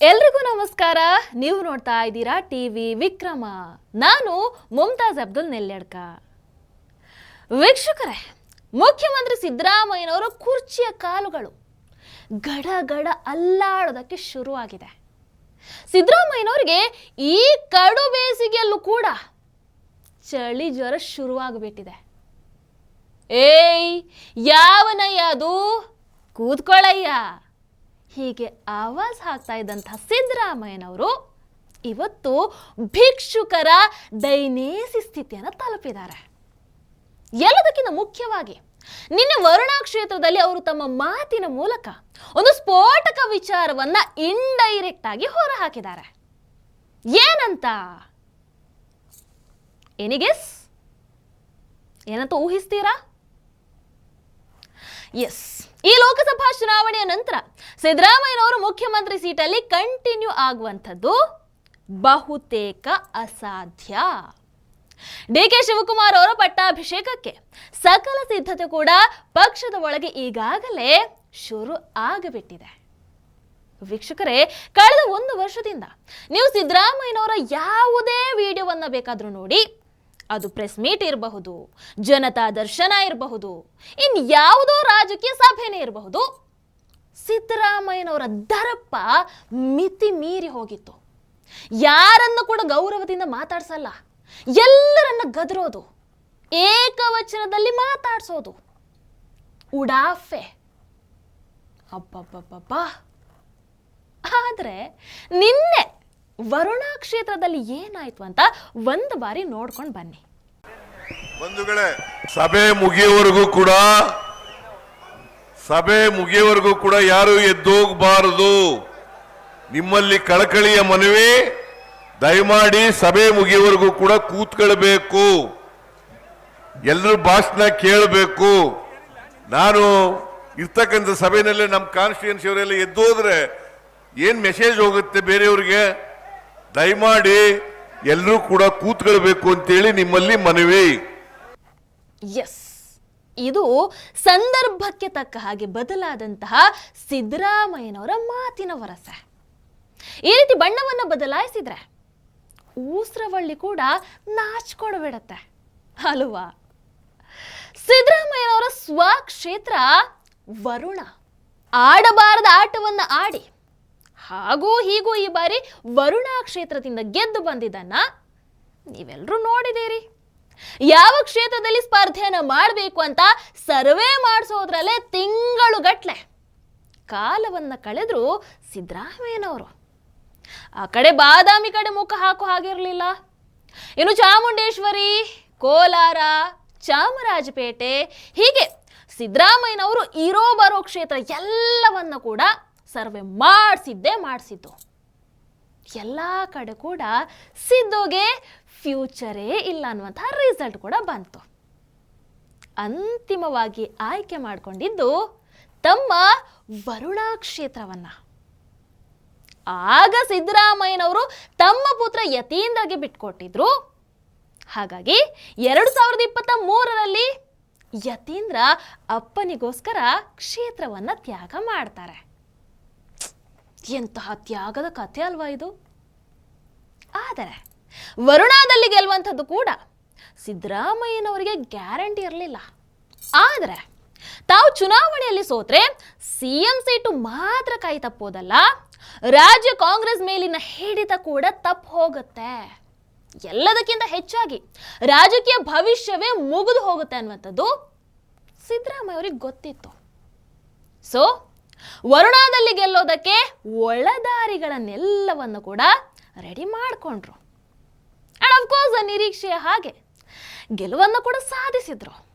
ಎಲ್ರಿಗೂ ನಮಸ್ಕಾರ. ನೀವು ನೋಡ್ತಾ ಇದ್ದೀರಾ ಟಿವಿ ವಿಕ್ರಮ. ನಾನು ಮುಮ್ತಾಜ್ ಅಬ್ದುಲ್ ನೆಲ್ಯಡ್ಕ. ವೀಕ್ಷಕರೇ, ಮುಖ್ಯಮಂತ್ರಿ ಸಿದ್ದರಾಮಯ್ಯನವರ ಕುರ್ಚಿಯ ಕಾಲುಗಳು ಗಡ ಗಡ ಅಲ್ಲಾಡೋದಕ್ಕೆ ಶುರುವಾಗಿದೆ. ಸಿದ್ದರಾಮಯ್ಯನವರಿಗೆ ಈ ಕಡು ಬೇಸಿಗೆಯಲ್ಲೂ ಕೂಡ ಚಳಿ ಜ್ವರ ಶುರುವಾಗ್ಬಿಟ್ಟಿದೆ. ಏಯ್, ಯಾವನಯ್ಯ ಅದು? ಕೂತ್ಕೊಳ್ಳಯ್ಯ. ಹೀಗೆ ಆವಾಜ್ ಹಾಕ್ತಾ ಇದ್ದಂಥ ಸಿದ್ದರಾಮಯ್ಯನವರು ಇವತ್ತು ಭಿಕ್ಷುಕರ ದೈನೇಸಿ ಸ್ಥಿತಿಯನ್ನು ತಲುಪಿದ್ದಾರೆ. ಎಲ್ಲದಕ್ಕಿಂತ ಮುಖ್ಯವಾಗಿ ನಿನ್ನೆ ವರುಣಾ ಕ್ಷೇತ್ರದಲ್ಲಿ ಅವರು ತಮ್ಮ ಮಾತಿನ ಮೂಲಕ ಒಂದು ಸ್ಫೋಟಕ ವಿಚಾರವನ್ನ ಇಂಡೈರೆಕ್ಟ್ ಆಗಿ ಹೊರಹಾಕಿದ್ದಾರೆ. ಏನಂತ? ಎನಿಗೆಸ್ ಏನಂತ ಊಹಿಸ್ತೀರಾ? ಎಸ್ ಈ ಲೋಕಸಭಾ ಚುನಾವಣೆಯ ನಂತರ ಸಿದ್ದರಾಮಯ್ಯನವರು ಮುಖ್ಯಮಂತ್ರಿ ಸೀಟಲ್ಲಿ ಕಂಟಿನ್ಯೂ ಆಗುವಂಥದ್ದು ಬಹುತೇಕ ಅಸಾಧ್ಯ. ಡಿ ಕೆ ಶಿವಕುಮಾರ್ ಅವರ ಪಟ್ಟಾಭಿಷೇಕಕ್ಕೆ ಸಕಲ ಸಿದ್ಧತೆ ಕೂಡ ಪಕ್ಷದ ಒಳಗೆ ಈಗಾಗಲೇ ಶುರು ಆಗಬಿಟ್ಟಿದೆ. ವೀಕ್ಷಕರೇ, ಕಳೆದ ಒಂದು ವರ್ಷದಿಂದ ನೀವು ಸಿದ್ದರಾಮಯ್ಯನವರ ಯಾವುದೇ ವಿಡಿಯೋವನ್ನು ಬೇಕಾದರೂ ನೋಡಿ ಅದು ಪ್ರೆಸ್ ಮೀಟ್ ಇರಬಹುದು, ಜನತಾ ದರ್ಶನ ಇರಬಹುದು, ಇನ್ ಯಾವುದೋ ರಾಜಕೀಯ ಸಭೆನೇ ಇರಬಹುದು, ಸಿದ್ದರಾಮಯ್ಯನವರ ದರಪ್ಪ ಮಿತಿ ಮೀರಿ ಹೋಗಿತ್ತು. ಯಾರನ್ನು ಕೂಡ ಗೌರವದಿಂದ ಮಾತಾಡ್ಸಲ್ಲ, ಎಲ್ಲರನ್ನ ಗದರೋದು, ಏಕವಚನದಲ್ಲಿ ಮಾತಾಡ್ಸೋದು. ಉಡಾಫೆ. ಅಬ್ಬಬ್ಬಬ್ಬಬ್ಬಾ. ಆದರೆ ನಿನ್ನೆ ವರುಣಾ ಕ್ಷೇತ್ರದಲ್ಲಿ ಏನಾಯ್ತು ಅಂತ ಒಂದು ಬಾರಿ ನೋಡ್ಕೊಂಡು ಬನ್ನಿ. ಬಂಧುಗಳೇ, ಸಭೆ ಮುಗಿಯುವವರೆಗೂ ಕೂಡ, ಸಭೆ ಮುಗಿಯುವವರೆಗೂ ಕೂಡ ಯಾರು ಎದ್ದೋಗಬಾರದು. ನಿಮ್ಮಲ್ಲಿ ಕಳಕಳಿಯ ಮನವಿ, ದಯಮಾಡಿ ಸಭೆ ಮುಗಿಯುವವರೆಗೂ ಕೂಡ ಕೂತ್ಕೊಳ್ಬೇಕು. ಎಲ್ಲರೂ ಭಾಷಣ ಕೇಳಬೇಕು. ನಾನು ಇರ್ತಕ್ಕಂಥ ಸಭೆಯಲ್ಲೇ ನಮ್ಮ ಕಾನ್ಸ್ಟಿಟ್ಯೂನ್ಸಿ ಅವರೆಲ್ಲ ಎದ್ದೋದ್ರೆ ಏನು ಮೆಸೇಜ್ ಹೋಗುತ್ತೆ ಬೇರೆಯವ್ರಿಗೆ? ದಯಮಾಡಿ ಎಲ್ಲರೂ ಕೂಡ ಕೂತ್ಕೊಳ್ಬೇಕು ಅಂತೇಳಿ ನಿಮ್ಮಲ್ಲಿ ಮನವಿ. ಎಸ್ ಇದು ಸಂದರ್ಭಕ್ಕೆ ತಕ್ಕ ಹಾಗೆ ಬದಲಾದಂತಹ ಸಿದ್ದರಾಮಯ್ಯನವರ ಮಾತಿನ ವರಸೆ. ಈ ರೀತಿ ಬಣ್ಣವನ್ನು ಬದಲಾಯಿಸಿದ್ರೆ ಊಸ್ರವಳ್ಳಿ ಕೂಡ ನಾಚ್ಕೊಡ್ಬಿಡತ್ತೆ. ಅಲ್ವಾ? ಸಿದ್ದರಾಮಯ್ಯನವರ ಸ್ವಕ್ಷೇತ್ರ ವರುಣ. ಆಡಬಾರದ ಆಟವನ್ನು ಆಡಿ ಹಾಗೂ ಹೀಗೂ ಈ ಬಾರಿ ವರುಣಾ ಕ್ಷೇತ್ರದಿಂದ ಗೆದ್ದು ಬಂದಿದ್ದನ್ನ ನೀವೆಲ್ಲರೂ ನೋಡಿದ್ದೀರಿ. ಯಾವ ಕ್ಷೇತ್ರದಲ್ಲಿ ಸ್ಪರ್ಧೆಯನ್ನು ಮಾಡಬೇಕು ಅಂತ ಸರ್ವೆ ಮಾಡಿಸೋದ್ರಲ್ಲೇ ತಿಂಗಳುಗಟ್ಲೆ ಕಾಲವನ್ನ ಕಳೆದ್ರು ಸಿದ್ದರಾಮಯ್ಯನವರು. ಆ ಕಡೆ ಬಾದಾಮಿ ಕಡೆ ಮುಖ ಹಾಕೋ ಹಾಗಿರಲಿಲ್ಲ. ಇನ್ನು ಚಾಮುಂಡೇಶ್ವರಿ, ಕೋಲಾರ, ಚಾಮರಾಜಪೇಟೆ ಹೀಗೆ ಸಿದ್ದರಾಮಯ್ಯನವರು ಇರೋ ಬರೋ ಕ್ಷೇತ್ರ ಎಲ್ಲವನ್ನ ಕೂಡ ಸರ್ವೆ ಮಾಡಿಸಿದ್ದೇ ಮಾಡಿಸಿದ್ದು. ಎಲ್ಲ ಕಡೆ ಕೂಡ ಸಿದ್ದುಗೆ ಫ್ಯೂಚರೇ ಇಲ್ಲ ಅನ್ನುವಂಥ ರಿಸಲ್ಟ್ ಕೂಡ ಬಂತು. ಅಂತಿಮವಾಗಿ ಆಯ್ಕೆ ಮಾಡಿಕೊಂಡಿದ್ದು ತಮ್ಮ ವರುಣಾ ಕ್ಷೇತ್ರವನ್ನ. ಆಗ ಸಿದ್ದರಾಮಯ್ಯನವರು ತಮ್ಮ ಪುತ್ರ ಯತೀಂದ್ರಗೆ ಬಿಟ್ಕೊಟ್ಟಿದ್ರು. ಹಾಗಾಗಿ ಎರಡು ಸಾವಿರದ ಇಪ್ಪತ್ತ ಮೂರರಲ್ಲಿ ಯತೀಂದ್ರ ಅಪ್ಪನಿಗೋಸ್ಕರ ಕ್ಷೇತ್ರವನ್ನ ತ್ಯಾಗ ಮಾಡ್ತಾರೆ. ಎಂತಹ ತ್ಯಾಗದ ಕಥೆ ಅಲ್ವಾ ಇದು? ಆದರೆ ವರುಣಾದಲ್ಲಿ ಗೆಲ್ಲುವಂಥದ್ದು ಕೂಡ ಸಿದ್ದರಾಮಯ್ಯನವರಿಗೆ ಗ್ಯಾರಂಟಿ ಇರಲಿಲ್ಲ. ಆದರೆ ತಾವು ಚುನಾವಣೆಯಲ್ಲಿ ಸೋತ್ರೆ ಸಿಎಂ ಸೀಟು ಮಾತ್ರ ಕೈ ತಪ್ಪೋದಲ್ಲ, ರಾಜ್ಯ ಕಾಂಗ್ರೆಸ್ ಮೇಲಿನ ಹಿಡಿತ ಕೂಡ ತಪ್ಪು ಹೋಗುತ್ತೆ. ಎಲ್ಲದಕ್ಕಿಂತ ಹೆಚ್ಚಾಗಿ ರಾಜಕೀಯ ಭವಿಷ್ಯವೇ ಮುಗಿದು ಹೋಗುತ್ತೆ ಅನ್ನುವಂಥದ್ದು ಸಿದ್ದರಾಮಯ್ಯ ಅವರಿಗೆ ಗೊತ್ತಿತ್ತು. ಸೊ ವರುಣಾದಲ್ಲಿ ಗೆಲ್ಲೋದಕ್ಕೆ ಒಳದಾರಿಗಳನ್ನೆಲ್ಲವನ್ನು ಕೂಡ ರೆಡಿ ಮಾಡಿಕೊಂಡ್ರು. ಆ್ಯಂಡ್ ಅಫ್ಕೋರ್ಸ್ ನಿರೀಕ್ಷೆಯ ಹಾಗೆ ಗೆಲುವನ್ನು ಕೂಡ ಸಾಧಿಸಿದ್ರು.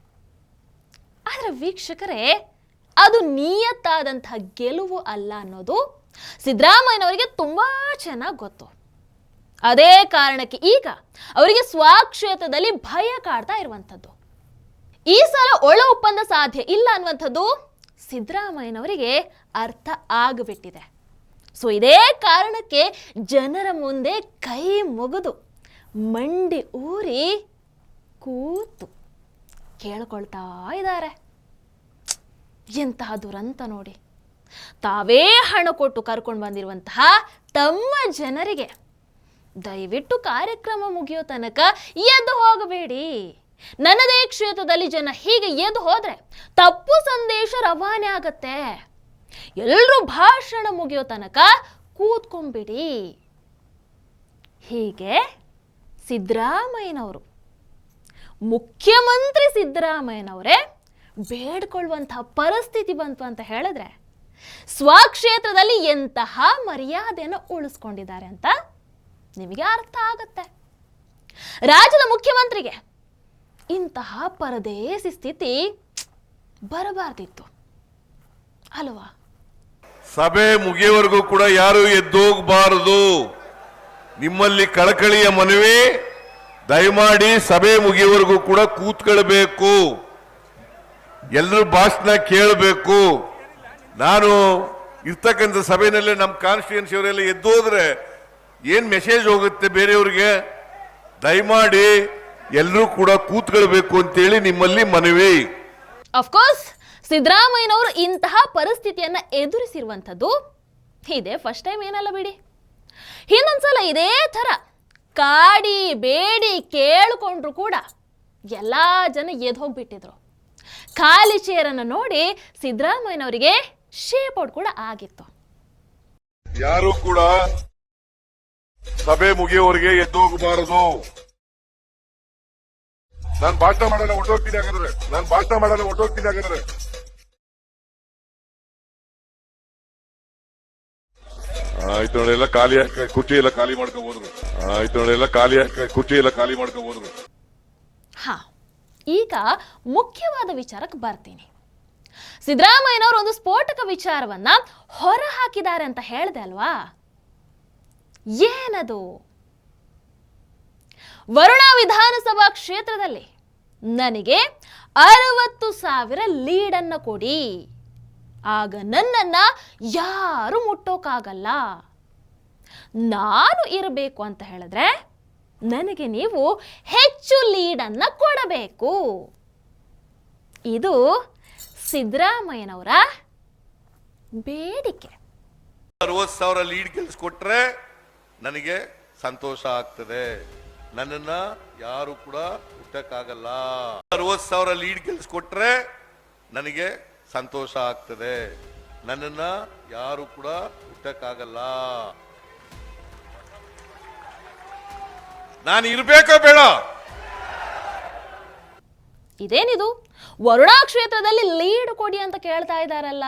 ಆದರೆ ವೀಕ್ಷಕರೇ, ಅದು ನಿಯತ್ತಾದಂತಹ ಗೆಲುವು ಅಲ್ಲ ಅನ್ನೋದು ಸಿದ್ದರಾಮಯ್ಯನವರಿಗೆ ತುಂಬಾ ಚೆನ್ನಾಗಿ ಗೊತ್ತು. ಅದೇ ಕಾರಣಕ್ಕೆ ಈಗ ಅವರಿಗೆ ಸ್ವಕ್ಷೇತ್ರದಲ್ಲಿ ಭಯ ಕಾಡ್ತಾ ಇರುವಂಥದ್ದು. ಈ ಸಲ ಒಳ ಒಪ್ಪಂದ ಸಾಧ್ಯ ಇಲ್ಲ ಅನ್ನುವಂಥದ್ದು ಸಿದ್ದರಾಮಯ್ಯನವರಿಗೆ ಅರ್ಥ ಆಗಿಬಿಟ್ಟಿದೆ. ಸೊ ಇದೇ ಕಾರಣಕ್ಕೆ ಜನರ ಮುಂದೆ ಕೈ ಮುಗಿದು ಮಂಡಿ ಊರಿ ಕೂತು ಕೇಳ್ಕೊಳ್ತಾ ಇದ್ದಾರೆ. ಎಂತಹ ದುರಂತ ನೋಡಿ. ತಾವೇ ಹಣ ಕೊಟ್ಟು ಕರ್ಕೊಂಡು ಬಂದಿರುವಂತಹ ತಮ್ಮ ಜನರಿಗೆ ದಯವಿಟ್ಟು ಕಾರ್ಯಕ್ರಮ ಮುಗಿಯೋ ತನಕ ಎದ್ದು ಹೋಗಬೇಡಿ. ನನ್ನದೇ ಕ್ಷೇತ್ರದಲ್ಲಿ ಜನ ಹೀಗೆ ಎದ್ದು ಹೋದ್ರೆ ತಪ್ಪು ಸಂದೇಶ ರವಾನೆ ಆಗತ್ತೆ. ಎಲ್ಲರೂ ಭಾಷಣ ಮುಗಿಯೋ ತನಕ ಕೂತ್ಕೊಂಬಿಡಿ ಹೀಗೆ ಸಿದ್ದರಾಮಯ್ಯನವರು, ಮುಖ್ಯಮಂತ್ರಿ ಸಿದ್ದರಾಮಯ್ಯನವರೇ ಬೇಡ್ಕೊಳ್ಳುವಂತಹ ಪರಿಸ್ಥಿತಿ ಬಂತು ಅಂತ ಹೇಳಿದ್ರೆ ಸ್ವಕ್ಷೇತ್ರದಲ್ಲಿ ಎಂತಹ ಮರ್ಯಾದೆಯನ್ನು ಉಳಿಸ್ಕೊಂಡಿದ್ದಾರೆ ಅಂತ ನಿಮಗೆ ಅರ್ಥ ಆಗತ್ತೆ. ರಾಜ್ಯದ ಮುಖ್ಯಮಂತ್ರಿಗೆ ಇಂತಹ ಪರದೇಸಿ ಸ್ಥಿತಿ ಬರಬಾರ್ದಿತ್ತು. ಅಲ್ವಾ? ಸಭೆ ಮುಗಿಯವರೆಗೂ ಕೂಡ ಯಾರು ಎದ್ದೋಗಬಾರದು. ನಿಮ್ಮಲ್ಲಿ ಕಳಕಳಿಯ ಮನವಿ? ದಯಮಾಡಿ ಸಭೆ ಮುಗಿಯವರೆಗೂ ಕೂಡ ಕೂತ್ಕೊಳ್ಬೇಕು. ಎಲ್ಲರೂ ಭಾಷಣ ಕೇಳಬೇಕು. ನಾನು ಇರ್ತಕ್ಕಂಥ ಸಭೆಯಲ್ಲಿ ನಮ್ಮ ಕಾನ್ಸ್ಟಿಟ್ಯೂನ್ಸಿ ಅವರೆಲ್ಲ ಎದ್ದೋದ್ರೆ ಏನ್ ಮೆಸೇಜ್ ಹೋಗುತ್ತೆ ಬೇರೆಯವ್ರಿಗೆ? ದಯಮಾಡಿ ಎಲ್ಲರೂ ಕೂಡ ಕೂತ್ಕೊಳ್ಬೇಕು ಅಂತೇಳಿ ನಿಮ್ಮಲ್ಲಿ ಮನವಿ. ಅಫ್ಕೋರ್ಸ್ ಸಿದ್ದರಾಮಯ್ಯನವರು ಇಂತಹ ಪರಿಸ್ಥಿತಿಯನ್ನ ಎದುರಿಸಿರುವಂಥದ್ದು ಇದೇ ಫಸ್ಟ್ ಟೈಮ್ ಏನಲ್ಲ ಬಿಡಿ. ಹಿಂದೊಂದ್ಸಲ ಇದೇ ಥರ ಕಾಡಿ ಬೇಡಿ ಕೇಳಿಕೊಂಡ್ರು ಕೂಡ ಎಲ್ಲ ಜನ ಎದ್ದು ಹೋಗ್ಬಿಟ್ಟಿದ್ರು. ಖಾಲಿ ಚೇರನ್ನು ನೋಡಿ ಸಿದ್ದರಾಮಯ್ಯನವರಿಗೆ ಶೇಪ್ ಔಟ್ ಕೂಡ ಆಗಿತ್ತು. ಯಾರು ಕೂಡ ಸಭೆ ಮುಗಿಯೋವರೆಗೆ ಎದ್ದೋಗಬಾರದು ನಾನು ಭಾಷಣ ಮಾಡಲ್ಲ ಹೊಟ್ಟೋಗ್ತೀನಿ ಹಾಗಾದ್ರೆ. ನಾನು ಭಾಷಣ ಮಾಡಲ್ಲ ಹೊಟ್ಟೋಗ್ತೀನಿ ಹಾಗಾದ್ರೆ. ಆಯ್ತು ನೋಡಿ, ಎಲ್ಲ ಖಾಲಿ ಕುರ್ಚಿ ಎಲ್ಲ ಖಾಲಿ ಮಾಡ್ಕೋಬಹುದು ಆಯ್ತು ನೋಡಿ, ಎಲ್ಲ ಖಾಲಿ ಕುರ್ಚಿ ಎಲ್ಲ ಖಾಲಿ ಮಾಡ್ಕೋಬಹುದು ಹಾ, ಈಗ ಮುಖ್ಯವಾದ ವಿಚಾರಕ್ಕೆ ಬರ್ತೀನಿ. ಸಿದ್ದರಾಮಯ್ಯನವರು ಒಂದು ಸ್ಫೋಟಕ ವಿಚಾರವನ್ನ ಹೊರ ಹಾಕಿದ್ದಾರೆ ಅಂತ ಹೇಳಿದೆ ಅಲ್ವಾ? ಏನದು? ವರುಣಾ ವಿಧಾನಸಭಾ ಕ್ಷೇತ್ರದಲ್ಲಿ ನನಗೆ ಅರವತ್ತು ಸಾವಿರ ಲೀಡನ್ನು ಕೊಡಿ. ಆಗ ನನ್ನನ್ನ ಯಾರು ಮುಟ್ಟೋಕ್ಕಾಗಲ್ಲ ನಾನು ಇರಬೇಕು ಅಂತ ಹೇಳಿದ್ರೆ ನನಗೆ ನೀವು ಹೆಚ್ಚು ಲೀಡನ್ನು ಕೊಡಬೇಕು. ಇದು ಸಿದ್ದರಾಮಯ್ಯನವರ ಬೇಡಿಕೆ. ಅರವತ್ತು ಸಾವಿರ ಲೀಡ್ ಗೆಲ್ಸ್ಕೊಟ್ರೆ ನನಗೆ ಸಂತೋಷ ಆಗ್ತದೆ. ನನ್ನನ್ನ ಯಾರು ಕೂಡ ಹುಟ್ಟಕ್ಕಾಗಲ್ಲ. ಅರವತ್ತು ಸಾವಿರ ಲೀಡ್ ಗೆಲ್ಸ್ಕೊಟ್ರೆ ನನಗೆ ಸಂತೋಷ ಆಗ್ತದೆ. ನನ್ನನ್ನ ಯಾರು ಕೂಡ ಹುಟ್ಟಕ್ಕಾಗಲ್ಲ. ನಾನು ಇರ್ಬೇಕೋ ಬೇಡ. ಇದೇನಿದು? ವರುಣಾ ಕ್ಷೇತ್ರದಲ್ಲಿ ಲೀಡ್ ಕೊಡಿ ಅಂತ ಕೇಳ್ತಾ ಇದ್ದಾರಲ್ಲ.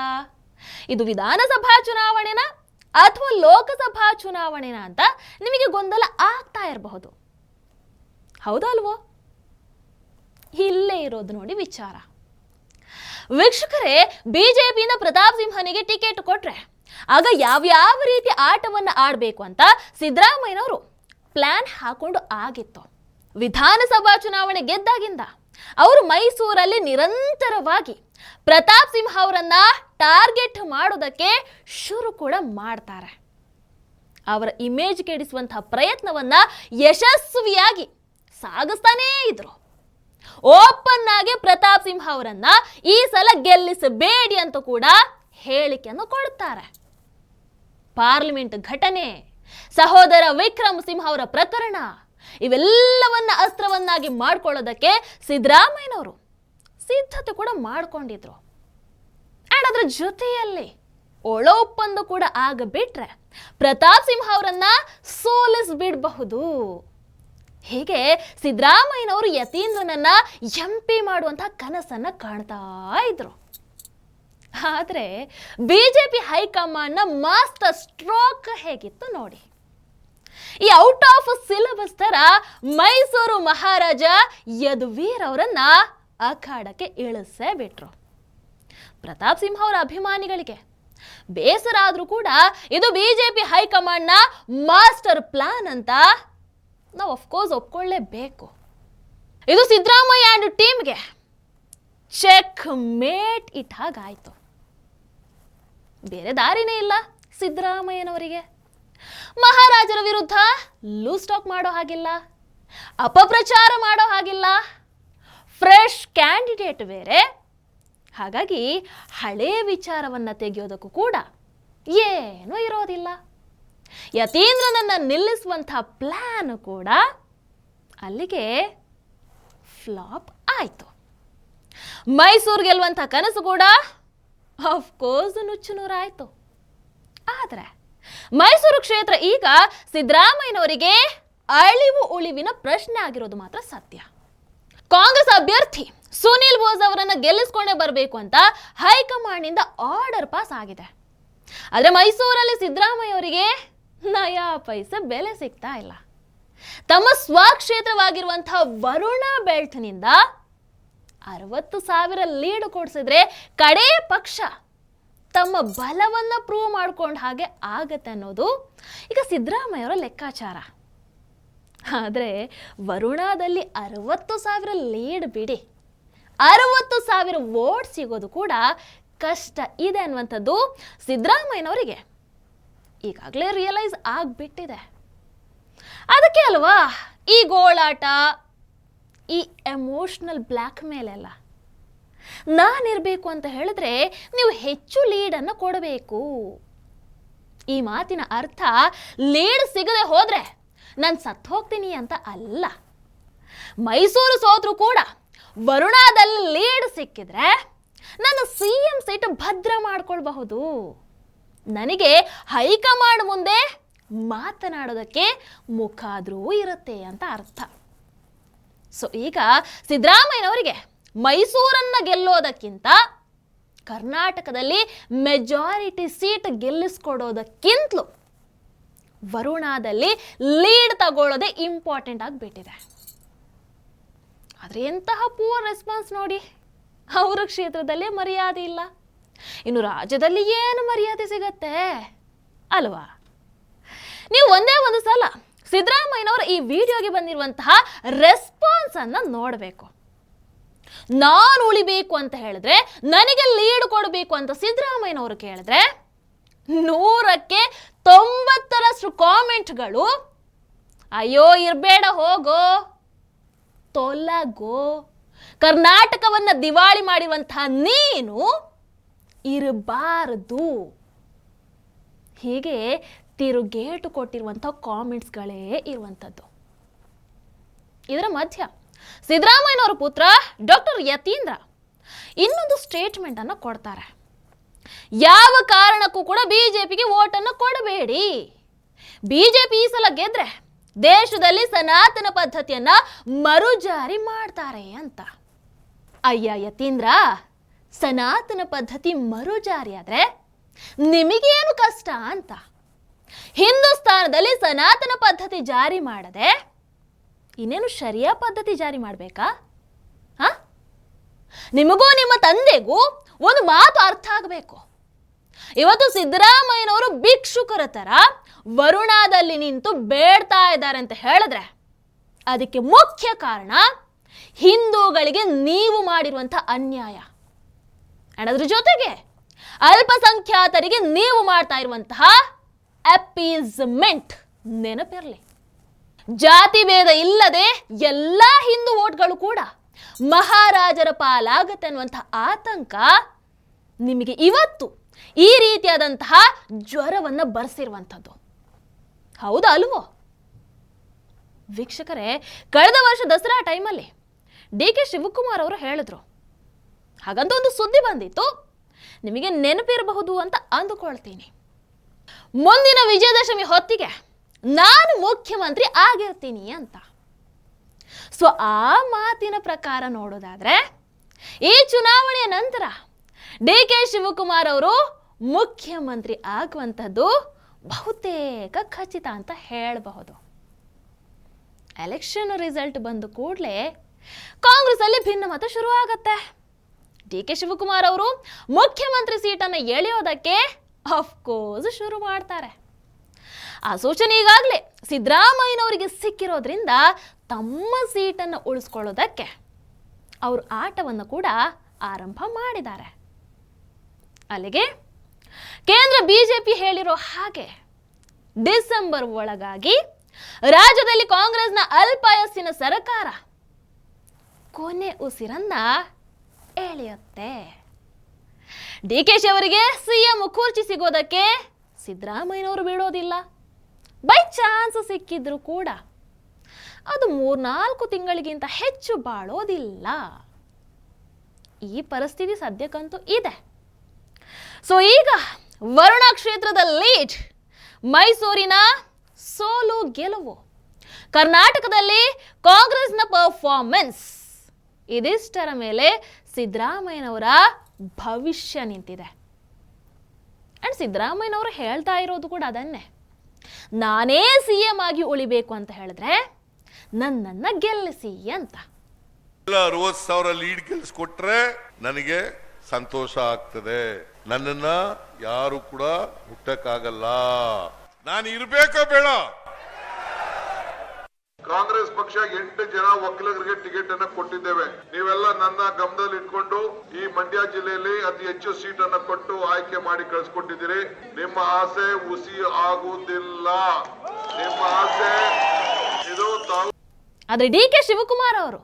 ಇದು ವಿಧಾನಸಭಾ ಚುನಾವಣೆನಾ ಅಥವಾ ಲೋಕಸಭಾ ಚುನಾವಣೆನಾ ಅಂತ ನಿಮಗೆ ಗೊಂದಲ ಆಗ್ತಾ ಇರಬಹುದು. ಹೌದಲ್ವೋ? ಇಲ್ಲೇ ಇರೋದು ನೋಡಿ ವಿಚಾರ. ವೀಕ್ಷಕರೇ, ಬಿಜೆಪಿಯಿಂದ ಪ್ರತಾಪ್ ಸಿಂಹನಿಗೆ ಟಿಕೆಟ್ ಕೊಟ್ರೆ, ಆಗ ಯಾವ್ಯಾವ ರೀತಿ ಆಟವನ್ನು ಆಡಬೇಕು ಅಂತ ಸಿದ್ದರಾಮಯ್ಯನವರು ಪ್ಲಾನ್ ಹಾಕೊಂಡು ಆಗಿತ್ತು. ವಿಧಾನಸಭಾ ಚುನಾವಣೆ ಗೆದ್ದಾಗಿಂದ ಅವರು ಮೈಸೂರಲ್ಲಿ ನಿರಂತರವಾಗಿ ಪ್ರತಾಪ್ ಸಿಂಹ ಅವರನ್ನ ಟಾರ್ಗೆಟ್ ಮಾಡೋದಕ್ಕೆ ಶುರು ಕೂಡ ಮಾಡ್ತಾರೆ. ಅವರ ಇಮೇಜ್ ಕೆಡಿಸುವಂತಹ ಪ್ರಯತ್ನವನ್ನ ಯಶಸ್ವಿಯಾಗಿ ಸಾಗಿಸ್ತಾನೇ ಇದ್ರು. ಓಪನ್ ಆಗಿ ಪ್ರತಾಪ್ ಸಿಂಹ ಅವರನ್ನ ಈ ಸಲ ಗೆಲ್ಲಿಸಬೇಡಿ ಅಂತ ಕೂಡ ಹೇಳಿಕೆಯನ್ನು ಕೊಡ್ತಾರೆ. ಪಾರ್ಲಿಮೆಂಟ್ ಘಟನೆ, ಸಹೋದರ ವಿಕ್ರಮ್ ಸಿಂಹ ಅವರ ಪ್ರಕರಣ, ಇವೆಲ್ಲವನ್ನ ಅಸ್ತ್ರವನ್ನಾಗಿ ಮಾಡ್ಕೊಳ್ಳೋದಕ್ಕೆ ಸಿದ್ದರಾಮಯ್ಯನವರು ಸಿದ್ಧತೆ ಕೂಡ ಮಾಡ್ಕೊಂಡಿದ್ರು. ಆ್ಯಂಡ್ ಅದರ ಜೊತೆಯಲ್ಲಿ ಒಳ ಒಪ್ಪಂದ ಕೂಡ ಆಗಬಿಟ್ರೆ ಪ್ರತಾಪ್ ಸಿಂಹ ಅವರನ್ನ ಸೋಲಿಸ್ಬಿಡಬಹುದು. ಹೀಗೆ ಸಿದ್ದರಾಮಯ್ಯನವರು ಯತೀಂದ್ರನನ್ನ ಎಂಪಿ ಮಾಡುವಂತಹ ಕನಸನ್ನ ಕಾಣ್ತಾ ಇದ್ರು. ಜೆ ಬಿಜೆಪಿ ಹೈಕಮಾಂಡ್ನ ಮಾಸ್ಟರ್ ಸ್ಟ್ರೋಕ್ ಹೇಗಿತ್ತು ನೋಡಿ. ಈ ಔಟ್ ಆಫ್ ಸಿಲೆಬಸ್ ತರ ಮೈಸೂರು ಮಹಾರಾಜ ಯದುವೀರ್ ಅವರನ್ನ ಅಖಾಡಕ್ಕೆ ಇಳಿಸೇ ಬಿಟ್ರು. ಪ್ರತಾಪ್ ಸಿಂಹ ಅವರ ಅಭಿಮಾನಿಗಳಿಗೆ. ಬೇಸರ ಆದರೂ ಕೂಡ ಇದು ಬಿಜೆಪಿ ಹೈಕಮಾಂಡ್ನ ಮಾಸ್ಟರ್ ಪ್ಲಾನ್ ಅಂತ ನಾವು ಅಫ್ಕೋರ್ಸ್ ಒಪ್ಕೊಳ್ಳೇಬೇಕು. ಇದು ಸಿದ್ದರಾಮಯ್ಯ ಆ್ಯಂಡ್ ಟೀಮ್ಗೆ ಚೆಕ್ ಮೇಟ್ ಇಟ್ ಹಾಗಾಯಿತು ಬೇರೆ ದಾರಿನೇ ಇಲ್ಲ ಸಿದ್ದರಾಮಯ್ಯನವರಿಗೆ. ಮಹಾರಾಜರ ವಿರುದ್ಧ ಲೂಸ್ ಟಾಕ್ ಮಾಡೋ ಹಾಗಿಲ್ಲ, ಅಪಪ್ರಚಾರ ಮಾಡೋ ಹಾಗಿಲ್ಲ ಫ್ರೆಶ್ ಕ್ಯಾಂಡಿಡೇಟ್ ಬೇರೆ. ಹಾಗಾಗಿ ಹಳೇ ವಿಚಾರವನ್ನ ತೆಗೆಯೋದಕ್ಕೂ ಕೂಡ ಏನೂ ಇರೋದಿಲ್ಲ. ಯತೀಂದ್ರನನ್ನ ನಿಲ್ಲಿಸುವಂಥ ಪ್ಲಾನ್ ಕೂಡ ಅಲ್ಲಿಗೆ ಫ್ಲಾಪ್ ಆಯಿತು. ಮೈಸೂರು ಗೆಲ್ಲುವಂಥ ಕನಸು ಕೂಡ ಅಫ್ಕೋರ್ಸ್ ನುಚ್ಚುನೂರಾಯಿತು. ಆದರೆ ಮೈಸೂರು ಕ್ಷೇತ್ರ ಈಗ ಸಿದ್ದರಾಮಯ್ಯನವರಿಗೆ ಅಳಿವು ಉಳಿವಿನ ಪ್ರಶ್ನೆ ಆಗಿರೋದು ಮಾತ್ರ ಸತ್ಯ. ಕಾಂಗ್ರೆಸ್ ಅಭ್ಯರ್ಥಿ ಸುನಿಲ್ ಬೋಸ್ ಅವರನ್ನು ಗೆಲ್ಲಿಸ್ಕೊಂಡೇ ಬರಬೇಕು ಅಂತ ಹೈಕಮಾಂಡ್ನಿಂದ ಆರ್ಡರ್ ಪಾಸ್ ಆಗಿದೆ. ಆದರೆ ಮೈಸೂರಲ್ಲಿ ಸಿದ್ದರಾಮಯ್ಯ ಅವರಿಗೆ ನಯಾ ಪೈಸೆ ಬೆಲೆ ಸಿಗ್ತಾ ಇಲ್ಲ. ತಮ್ಮ ಸ್ವಕ್ಷೇತ್ರವಾಗಿರುವಂತಹ ವರುಣ ಬೆಲ್ಟ್ನಿಂದ ಅರವತ್ತು ಸಾವಿರ ಲೀಡ್ ಕೊಡಿಸಿದ್ರೆ ಕಡೇ ಪಕ್ಷ ತಮ್ಮ ಬಲವನ್ನು ಪ್ರೂವ್ ಮಾಡ್ಕೊಂಡ ಹಾಗೆ ಆಗತ್ತೆ ಅನ್ನೋದು ಈಗ ಸಿದ್ದರಾಮಯ್ಯವರ ಲೆಕ್ಕಾಚಾರ. ಆದರೆ ವರುಣಾದಲ್ಲಿ ಅರವತ್ತು ಸಾವಿರ ಲೀಡ್ ಬಿಡಿ. ಅರವತ್ತು ಸಾವಿರ ವೋಟ್ ಸಿಗೋದು ಕೂಡ ಕಷ್ಟ ಇದೆ ಅನ್ನುವಂಥದ್ದು ಸಿದ್ದರಾಮಯ್ಯನವರಿಗೆ. ಈಗಾಗಲೇ ರಿಯಲೈಸ್ ಆಗಿಬಿಟ್ಟಿದೆ. ಅದಕ್ಕೆ ಅಲ್ವಾ, ಈ ಗೋಳಾಟ, ಈ ಎಮೋಷ್ನಲ್ ಬ್ಲ್ಯಾಕ್ ಮೇಲ್ ಎಲ್ಲ. ನಾನಿರಬೇಕು ಅಂತ ಹೇಳಿದ್ರೆ ನೀವು ಹೆಚ್ಚು ಲೀಡನ್ನು ಕೊಡಬೇಕು. ಈ ಮಾತಿನ ಅರ್ಥ ಲೀಡ್ ಸಿಗದೆ ಹೋದರೆ ನಾನು ಸತ್ತು ಹೋಗ್ತೀನಿ ಅಂತ ಅಲ್ಲ. ಮೈಸೂರು ಸೋತ್ರು ಕೂಡ ವರುಣಾದಲ್ಲಿ ಲೀಡ್ ಸಿಕ್ಕಿದ್ರೆ ನಾನು ಸಿ ಎಂ ಸೀಟ್ ಭದ್ರ ಮಾಡ್ಕೊಳ್ಬಹುದು. ನನಗೆ ಹೈಕಮಾಂಡ್ ಮುಂದೆ ಮಾತನಾಡೋದಕ್ಕೆ ಮುಖಾದ್ರೂ ಇರುತ್ತೆ ಅಂತ ಅರ್ಥ. ಸೊ ಈಗ ಸಿದ್ದರಾಮಯ್ಯನವರಿಗೆ ಮೈಸೂರನ್ನು ಗೆಲ್ಲೋದಕ್ಕಿಂತ ಕರ್ನಾಟಕದಲ್ಲಿ ಮೆಜಾರಿಟಿ ಸೀಟ್ ಗೆಲ್ಲಿಸ್ಕೊಡೋದಕ್ಕಿಂತಲೂ ವರುಣಾದಲ್ಲಿ ಲೀಡ್ ತಗೊಳ್ಳೋದೇ ಇಂಪಾರ್ಟೆಂಟ್ ಆಗಿಬಿಟ್ಟಿದೆ ಆದರೆ ಎಂತಹ ಪೂರ್ ರೆಸ್ಪಾನ್ಸ್ ನೋಡಿ. ಅವರ ಕ್ಷೇತ್ರದಲ್ಲೇ ಮರ್ಯಾದೆ ಇಲ್ಲ. ಇನ್ನು ರಾಜ್ಯದಲ್ಲಿ ಏನು ಮರ್ಯಾದೆ ಸಿಗತ್ತೆ? ಅಲ್ವಾ? ನೀವು ಒಂದೇ ಒಂದು ಸಲ ಸಿದ್ದರಾಮಯ್ಯನವರ ಈ ವಿಡಿಯೋಗೆ ಬಂದಿರುವಂತಹ ರೆಸ್ಪಾನ್ಸ್ ಅನ್ನ ನೋಡಬೇಕು. ನಾನು ಉಳಿಬೇಕು ಅಂತ ಹೇಳಿದ್ರೆ, ನನಗೆ ಲೀಡ್ ಕೊಡಬೇಕು ಅಂತ ಸಿದ್ದರಾಮಯ್ಯನವರು ಕೇಳಿದ್ರೆ, ನೂರಕ್ಕೆ ತೊಂಬತ್ತರಷ್ಟು ಕಾಮೆಂಟ್ಗಳು, ಅಯ್ಯೋ ಇರಬೇಡ ಹೋಗೋ, ತೊಲಗೋ. ಕರ್ನಾಟಕವನ್ನ ದಿವಾಳಿ ಮಾಡಿರುವಂತಹ ನೀನು ಇರಬಾರದು. ಹೀಗೆ ತಿರುಗೇಟು ಕೊಟ್ಟಿರುವಂಥ ಕಾಮೆಂಟ್ಸ್ಗಳೇ ಇರುವಂಥದ್ದು. ಇದರ ಮಧ್ಯ ಸಿದ್ದರಾಮಯ್ಯನವರ ಪುತ್ರ ಡಾಕ್ಟರ್ ಯತೀಂದ್ರ ಇನ್ನೊಂದು ಸ್ಟೇಟ್ಮೆಂಟ್ ಅನ್ನು ಕೊಡ್ತಾರೆ. ಯಾವ ಕಾರಣಕ್ಕೂ ಕೂಡ ಬಿಜೆಪಿಗೆ ಓಟನ್ನು ಕೊಡಬೇಡಿ. ಬಿಜೆಪಿ ಈ ಸಲ ಗೆದ್ರೆ ದೇಶದಲ್ಲಿ ಸನಾತನ ಪದ್ಧತಿಯನ್ನ ಮರುಜಾರಿ ಮಾಡ್ತಾರೆ ಅಂತ. ಅಯ್ಯ ಯತೀಂದ್ರ! ಸನಾತನ ಪದ್ಧತಿ ಮರುಜಾರಿ ಆದರೆ ನಿಮಗೇನು ಕಷ್ಟ ಅಂತ? ಹಿಂದೂಸ್ತಾನದಲ್ಲಿ ಸನಾತನ ಪದ್ಧತಿ ಜಾರಿ ಮಾಡದೆ ಇನ್ನೇನು ಶರಿಯಾ ಪದ್ಧತಿ ಜಾರಿ ಮಾಡಬೇಕಾ? ಹಾ? ನಿಮಗೂ ನಿಮ್ಮ ತಂದೆಗೂ ಒಂದು ಮಾತು ಅರ್ಥ ಆಗಬೇಕು. ಇವತ್ತು ಸಿದ್ದರಾಮಯ್ಯನವರು ಭಿಕ್ಷುಕರ ಥರ ವರುಣಾದಲ್ಲಿ ನಿಂತು ಬೇಡ್ತಾ ಇದ್ದಾರೆ ಅಂತ ಹೇಳಿದ್ರೆ ಅದಕ್ಕೆ ಮುಖ್ಯ ಕಾರಣ ಹಿಂದೂಗಳಿಗೆ ನೀವು ಮಾಡಿರುವಂಥ ಅನ್ಯಾಯ. And ಅದ್ರ ಜೊತೆಗೆ ಅಲ್ಪಸಂಖ್ಯಾತರಿಗೆ ನೀವು ಮಾಡ್ತಾ ಇರುವಂತಹ ಅಪೀಸ್ಮೆಂಟ್ ನೆನಪಿರಲಿ. ಜಾತಿ ಭೇದ ಇಲ್ಲದೆ ಎಲ್ಲ ಹಿಂದೂ ಓಟ್ಗಳು ಕೂಡ ಮಹಾರಾಜರ ಪಾಲಾಗತ್ತೆ ಅನ್ನುವಂತಹ ಆತಂಕ ನಿಮಗೆ ಇವತ್ತು ಈ ರೀತಿಯಾದಂತಹ ಜ್ವರವನ್ನು ಬರೆಸಿರುವಂಥದ್ದು. ಹೌದಾ ಅಲ್ವೋ? ವೀಕ್ಷಕರೇ, ಕಳೆದ ವರ್ಷ ದಸರಾ ಟೈಮಲ್ಲಿ ಡಿ ಕೆ ಶಿವಕುಮಾರ್ ಅವರು ಹೇಳಿದ್ರು ಹಾಗಂತ ಒಂದು ಸುದ್ದಿ ಬಂದಿತ್ತು. ನಿಮಗೆ ನೆನಪಿರಬಹುದು ಅಂತ ಅಂದುಕೊಳ್ತೀನಿ. ಮುಂದಿನ ವಿಜಯದಶಮಿ ಹೊತ್ತಿಗೆ ನಾನು ಮುಖ್ಯಮಂತ್ರಿ ಆಗಿರ್ತೀನಿ ಅಂತ. ಸೊ ಆ ಮಾತಿನ ಪ್ರಕಾರ ನೋಡೋದಾದ್ರೆ, ಈ ಚುನಾವಣೆಯ ನಂತರ ಡಿ ಕೆ ಶಿವಕುಮಾರ್ ಅವರು ಮುಖ್ಯಮಂತ್ರಿ ಆಗುವಂಥದ್ದು ಬಹುತೇಕ ಖಚಿತ ಅಂತ ಹೇಳಬಹುದು. ಎಲೆಕ್ಷನ್ ರಿಸಲ್ಟ್ ಬಂದ ಕೂಡಲೇ ಕಾಂಗ್ರೆಸ್ ಅಲ್ಲಿ ಭಿನ್ನಮತ ಶುರು ಆಗತ್ತೆ ಡಿ ಕೆ ಶಿವಕುಮಾರ್ ಅವರು ಮುಖ್ಯಮಂತ್ರಿ ಸೀಟನ್ನು ಎಳೆಯೋದಕ್ಕೆ ಅಫ್ಕೋರ್ಸ್ ಶುರು ಮಾಡ್ತಾರೆ. ಆ ಸೂಚನೆ ಈಗಾಗಲೇ ಸಿದ್ದರಾಮಯ್ಯನವರಿಗೆ ಸಿಕ್ಕಿರೋದ್ರಿಂದ ತಮ್ಮ ಸೀಟನ್ನು ಉಳಿಸ್ಕೊಳ್ಳೋದಕ್ಕೆ ಅವರು ಆಟವನ್ನು ಕೂಡ ಆರಂಭ ಮಾಡಿದ್ದಾರೆ. ಅಲ್ಲಿಗೆ ಕೇಂದ್ರ ಬಿಜೆಪಿ ಹೇಳಿರೋ ಹಾಗೆ ಡಿಸೆಂಬರ್ ಒಳಗಾಗಿ ರಾಜ್ಯದಲ್ಲಿ ಕಾಂಗ್ರೆಸ್ನ ಅಲ್ಪಾಯಸ್ಸಿನ ಸರ್ಕಾರ ಕೊನೆ ಉಸಿರನ್ನ ಎಳೆಯುತ್ತೆ ಡಿ ಕೆ ಶಿ ಅವರಿಗೆ ಸಿಎಂ ಕುರ್ಚಿ ಸಿಗೋದಕ್ಕೆ ಸಿದ್ದರಾಮಯ್ಯನವರು ಬಿಡೋದಿಲ್ಲ ಬೈ ಚಾನ್ಸ್ ಸಿಕ್ಕಿದ್ರು ಕೂಡ ಅದು ಮೂರ್ನಾಲ್ಕು ತಿಂಗಳಿಗಿಂತ ಹೆಚ್ಚು ಬಾಳೋದಿಲ್ಲ. ಈ ಪರಿಸ್ಥಿತಿ ಸದ್ಯಕ್ಕಂತೂ ಇದೆ. ಸೊ, ಈಗ ವರುಣ ಕ್ಷೇತ್ರದ ಲೀಡ್ ಮೈಸೂರಿನ ಸೋಲು ಗೆಲುವು. ಕರ್ನಾಟಕದಲ್ಲಿ ಕಾಂಗ್ರೆಸ್ನ ಪರ್ಫಾರ್ಮೆನ್ಸ್ ಇದಿಷ್ಟರ ಮೇಲೆ ಸಿದ್ದರಾಮಯ್ಯನವರ ಭವಿಷ್ಯ ನಿಂತಿದೆ. ಆ್ಯಂಡ್ ಸಿದ್ದರಾಮಯ್ಯನವರು ಹೇಳ್ತಾ ಇರೋದು ಕೂಡ ಅದನ್ನೇ. ನಾನೇ ಸಿ ಎಂ ಆಗಿ ಉಳಿಬೇಕು ಅಂತ ಹೇಳಿದ್ರೆ ನನ್ನನ್ನು ಗೆಲ್ಲಿಸಿ ಅಂತ. ಎಲ್ಲ ಅರವತ್ ಸಾವಿರ ಲೀಡ್ ಗೆಲ್ಸ್ಕೊಟ್ರೆ ನನಗೆ ಸಂತೋಷ ಆಗ್ತದೆ. ನನ್ನನ್ನ ಯಾರು ಕೂಡ ಹುಟ್ಟಕ್ಕಾಗಲ್ಲ. ನಾನು ಇರ್ಬೇಕಾ ಬೇಡ. ಕಾಂಗ್ರೆಸ್ ಪಕ್ಷ ಎಂಟು ಜನ ವಕೀಲರಿಗೆ ಟಿಕೆಟ್ ಅನ್ನ ಕೊಟ್ಟಿದ್ದೇವೆ. ನೀವೆಲ್ಲ ನನ್ನ ಗಮನದಲ್ಲಿ ಇಟ್ಕೊಂಡು ಈ ಮಂಡ್ಯ ಜಿಲ್ಲೆಯಲ್ಲಿ ಅತಿ ಹೆಚ್ಚು ಸೀಟ್ ಅನ್ನ ಕೊಟ್ಟು ಆಯ್ಕೆ ಮಾಡಿ ಕಳಿಸ್ಕೊಟ್ಟಿದ್ದೀರಿ. ನಿಮ್ಮ ಆಸೆ ಹುಸಿ ಆಗುವುದಿಲ್ಲ. ನಿಮ್ಮ ಆಸೆ ಇದು ತಾವು ಆದ್ರೆ ಡಿ ಕೆ ಶಿವಕುಮಾರ್ ಅವರು,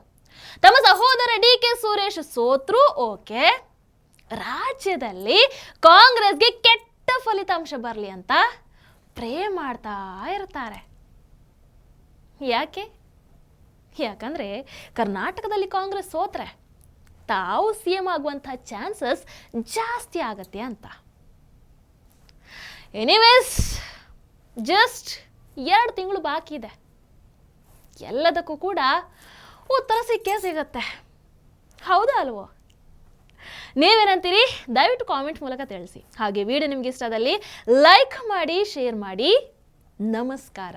ತಮ್ಮ ಸಹೋದರ ಡಿ ಕೆ ಸುರೇಶ್ ಸೋತ್ರು, ಓಕೆ. ರಾಜ್ಯದಲ್ಲಿ ಕಾಂಗ್ರೆಸ್ಗೆ ಕೆಟ್ಟ ಫಲಿತಾಂಶ ಬರಲಿ ಅಂತ ಪ್ರೇ ಮಾಡ್ತಾ ಇರ್ತಾರೆ. ಯಾಕೆ? ಯಾಕಂದರೆ ಕರ್ನಾಟಕದಲ್ಲಿ ಕಾಂಗ್ರೆಸ್ ಸೋತ್ರೆ, ತಾವು ಸಿ ಎಂ ಆಗುವಂಥ ಚಾನ್ಸಸ್ ಜಾಸ್ತಿ ಆಗತ್ತೆ ಅಂತ. ಎನಿವೇಸ್ ಜಸ್ಟ್ ಎರಡು ತಿಂಗಳು ಬಾಕಿ ಇದೆ. ಎಲ್ಲದಕ್ಕೂ ಕೂಡ ಉತ್ತರ ಸಿಕ್ಕೇ ಸಿಗತ್ತೆ. ಹೌದಾ ಅಲ್ವೋ? ನೀವೇನಂತೀರಿ? ದಯವಿಟ್ಟು ಕಾಮೆಂಟ್ ಮೂಲಕ ತಿಳಿಸಿ. ಹಾಗೆ ವಿಡಿಯೋ ನಿಮ್ಗೆ ಇಷ್ಟದಲ್ಲಿ ಲೈಕ್ ಮಾಡಿ ಶೇರ್ ಮಾಡಿ. ನಮಸ್ಕಾರ.